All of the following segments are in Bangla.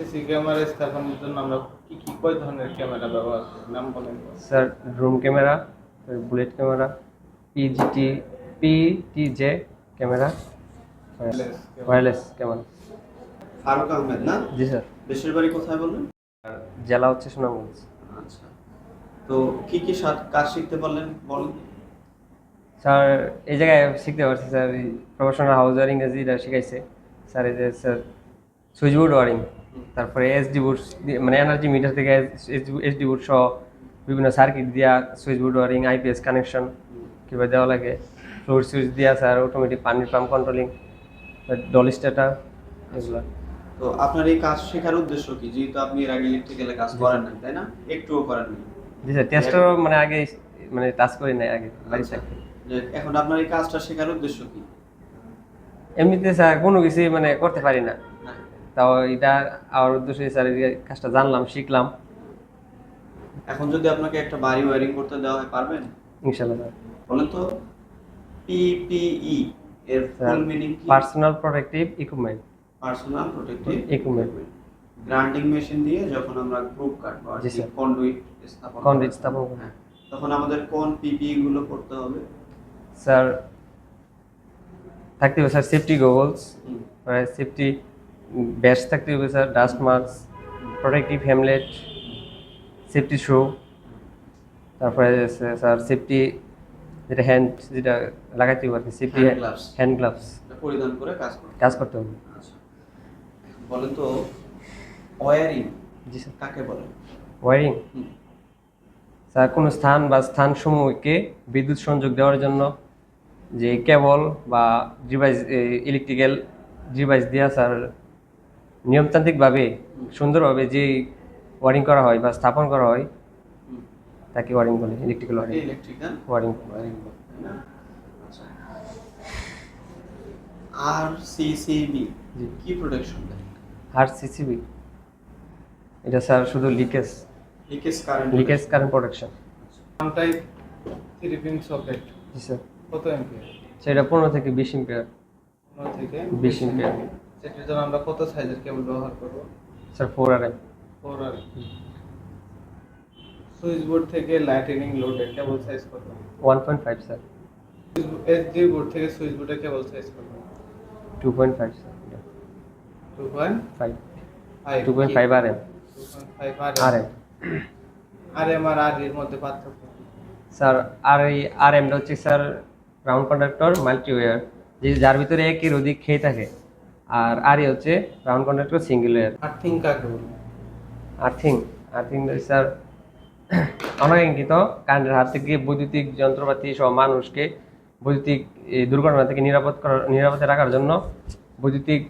সিসি ক্যামেরা স্থাপনের জন্য আমরা কি কি কয় ধরনের ক্যামেরা ব্যবহার করি? নাম বলেন sir drone camera bullet camera PGT PTZ camera. Wireless camera Faruk Ahmed না? জি স্যার। দেশের বাড়ি কোথায় বললেন? জেলা হচ্ছে সুনামগঞ্জ। আচ্ছা। তো কি কি কাজ শিখতে পারলেন বলেন? স্যার এই জায়গায় শিখতে পারছি স্যার। প্রফেশনাল হাউস ওয়ারিং যেটা শিখাইছে স্যার এই যে স্যার সুইচ বোর্ড ওয়ারিং। তারপরে এসডি বোর্ড মানে এনার্জি মিটার থেকে এসডি বোর্ড সহ বিভিন্ন সার্কিট দিয়া switch board wiring IPS connection কীভাবে দেওয়া লাগে ফ্লোর সুইচ দিয়া স্যার অটোমেটিক পানির পাম্প কন্ট্রোলিং ডলিস্টাটা এগুলো। তো আপনার এই কাজ শেখার উদ্দেশ্য কি? যেহেতু আপনি এর আগে ইলেকট্রিক্যালে কাজ করেন না তাই না? একটুও করেন না জি স্যার টেস্টও মানে আগে মানে টাচ করি নাই আগে বাড়ি আচ্ছা। থাকতে এখন আপনার এই কাজটা শেখার উদ্দেশ্য কি? এমনিতে স্যার কোনো কিছু মানে করতে পারি না। তাও এটা আমার উদ্দেশ্য স্যার কাজটা জানলাম শিখলাম। এখন যদি আপনাকে একটা বাড়ি ওয়্যারিং করতে দেওয়া হয় পারবেন? ইনশাল্লাহ স্যার। বলেন তো পিপিই এর ফুল মিনিং কি? Personal protective equipment personal protective Equipment. Grinding machine দিয়ে যখন আমরা গ্রুপ কাটবো আর জি, কন্ডুইট স্থাপন Conduit স্থাপন করব। হ্যাঁ। তখন আমাদের কোন পিপিই গুলো করতে হবে? স্যার থাকতে হবে sir safety goggles hmm, safety ব্যাস থাকতে হবে স্যার ডাস্ট মাস্ক প্রোটেক্টিভ হ্যামলেট সেফটি শু তারপরে স্যার সেফটি যেটা হ্যান্ড যেটা লাগাইতে হবে আর কি সেফটি হ্যান্ড গ্লাভস পরিধান করে কাজ করতে কাজ করতে হবে। আচ্ছা। বলেন তো ওয়্যারিং জি স্যার কাকে বলে? ওয়ারিং স্যার কোনো স্থান বা স্থানসমূহকে বিদ্যুৎ সংযোগ দেওয়ার জন্য যে কেবল বা ডিভাইস ইলেকট্রিক্যাল ডিভাইস দেওয়া স্যার নিয়মতান্ত্রিকভাবে সুন্দরভাবে যে ওয়ারিং করা হয় বা স্থাপন করা হয় তাকে ওয়ারিং বলে ইলেকট্রিক্যাল ওয়ারিং। ওয়ারিং। না? আচ্ছা। আর সিসিবি জি। কি প্রোটেকশন দেয় আর সিসিবি এটা স্যার শুধু leakage leakage current leakage current protection one type three pin socket জি স্যার। কত এমপিয়ার সেটা পনেরো থেকে বিশ এম্পিয়ার পনেরো থেকে 20 ampere। সেটার জন্য আমরা কত সাইজের কেবল ব্যবহার করব? স্যার ফোর আর ফোর আর সুইচ বোর্ড থেকে লাইটেনিং লোডের কেবল সাইজ কত? One point five sir SD board থেকে সুইচ বোর্ডের কেবল সাইজ কত? Two point five sir two point five five two point five আর এম টু পয়েন্ট ফাইভ আর আর এম আর এম আর আর এর মধ্যে পার্থক্য? স্যার আর এই আর এমটা হচ্ছে স্যার রাউন্ড কন্ডাক্টর মাল্টিওয়ার যে যার ভিতরে একের অধিক খেয়ে থাকে আর আর এ হচ্ছে round conductor single wire earthing কাকে বলে আর্থিং আর্থিং স্যার অনাকাঙ্ক্ষিত কারেন্টের হাত থেকে বৈদ্যুতিক যন্ত্রপাতি সহ মানুষকে বৈদ্যুতিক দুর্ঘটনা থেকে নিরাপদ করার নিরাপদে রাখার জন্য বৈদ্যুতিক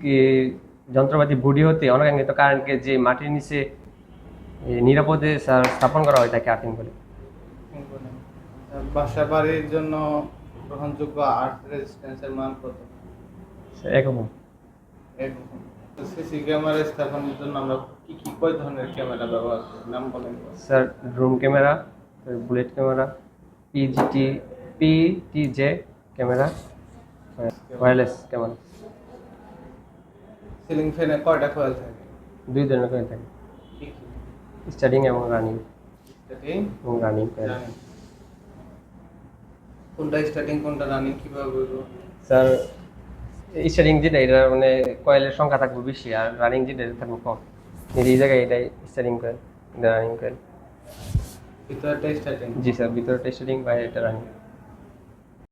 যন্ত্রপাতি বডি হতে অনাকাঙ্ক্ষিত কারেন্টকে যে মাটির নিচে নিরাপদে স্যার স্থাপন করা হয় তাকে আর্থিং বলে। বাসা বাড়ির জন্য গ্রহণযোগ্য আর্থ রেজিস্ট্যান্সের মান কত? স্যার, একরকম এরকম সিসি ক্যামেরা স্থাপনের জন্য আমরা কি কি কয় ধরনের ক্যামেরা ব্যবহার করি? নাম বলেন। Sir drone camera bullet camera PGT PTZ camera wireless camera. Ceiling ফ্যানে কয়টা কয়েল থাকে? দুই ধরনের করে থাকে। স্টার্টিং এবং রানিং স্টার্টিং এবং রানিং কোনটা স্টার্টিং কোনটা রানিং কীভাবে স্যার স্টার্টিং যেটা এটা মানে কয়েলের সংখ্যা থাকবে বেশি আর রানিং যেটা এটা থাকবে কম। এই জায়গায় এটাই স্টারিং কয়েল রানিং কয়েল ভিতরটা স্টার্টিং জি স্যার ভিতরটা স্টার্টিং বাইরে এটা রানিং